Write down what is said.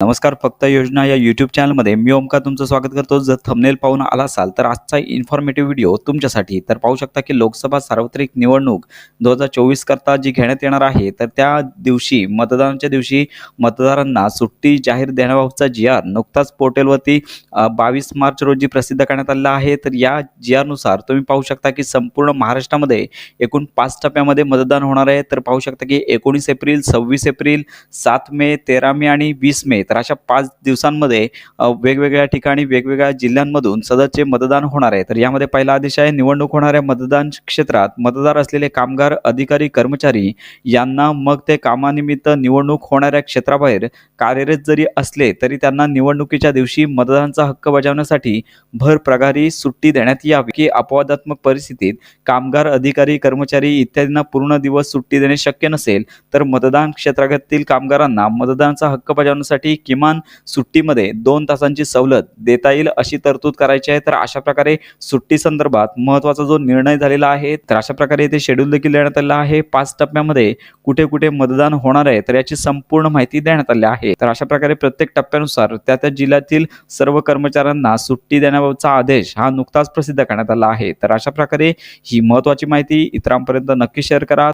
नमस्कार फक्त योजना या यूट्यूब चॅनलमध्ये मी ओमकार तुमचं स्वागत करतो. जर थंबनेल पाहून आला असाल तर आजचा इन्फॉर्मेटिव्ह व्हिडिओ तुमच्यासाठी. तर पाहू शकता की लोकसभा सार्वत्रिक निवडणूक दोन हजार चोवीस करता जी घेण्यात येणार आहे तर त्या दिवशी मतदानाच्या दिवशी मतदारांना सुट्टी जाहीर देण्याबाबतचा जी आर नुकताच पोर्टलवरती बावीस मार्च रोजी प्रसिद्ध करण्यात आलेला आहे. तर या जी आरनुसार तुम्ही पाहू शकता की संपूर्ण महाराष्ट्रामध्ये एकूण पाच टप्प्यामध्ये मतदान होणार आहे. तर पाहू शकता की एकोणीस एप्रिल सव्वीस एप्रिल सात मे तेरा मे आणि वीस मे. तर अशा पाच दिवसांमध्ये वेगवेगळ्या ठिकाणी वेगवेगळ्या जिल्ह्यांमधून सदरचे मतदान होणार आहे. तर यामध्ये पहिला आदेश आहे निवडणूक होणाऱ्या मतदान क्षेत्रात मतदार असलेले कामगार अधिकारी कर्मचारी यांना मग ते कामानिमित्त निवडणूक होणाऱ्या क्षेत्राबाहेर कार्यरत जरी असले तरी त्यांना निवडणुकीच्या दिवशी मतदानाचा हक्क बजावण्यासाठी भर प्रगारी सुट्टी देण्यात यावी. की अपवादात्मक परिस्थितीत कामगार अधिकारी कर्मचारी इत्यादींना पूर्ण दिवस सुट्टी देणे शक्य नसेल तर मतदान क्षेत्रातील कामगारांना मतदानाचा हक्क बजावण्यासाठी किमान सुट्टीमध्ये दोन तासांची सवलत देता येईल अशी तरतूद करायची आहे. तर अशा प्रकारे सुट्टी संदर्भात महत्त्वाचा जो निर्णय झालेला आहे तर अशा प्रकारे येथे शेड्यूल देखील देण्यात आलेला आहे. पाच टप्प्यामध्ये कुठे कुठे मतदान होणार आहे तर याची संपूर्ण माहिती देण्यात आली आहे. तर अशा प्रकारे प्रत्येक टप्प्यानुसार त्या त्या जिल्ह्यातील सर्व कर्मचाऱ्यांना सुट्टी देण्याबाबतचा आदेश हा नुकताच प्रसिद्ध करण्यात आला आहे. तर अशा प्रकारे ही महत्वाची माहिती इतरांपर्यंत नक्की शेअर करा.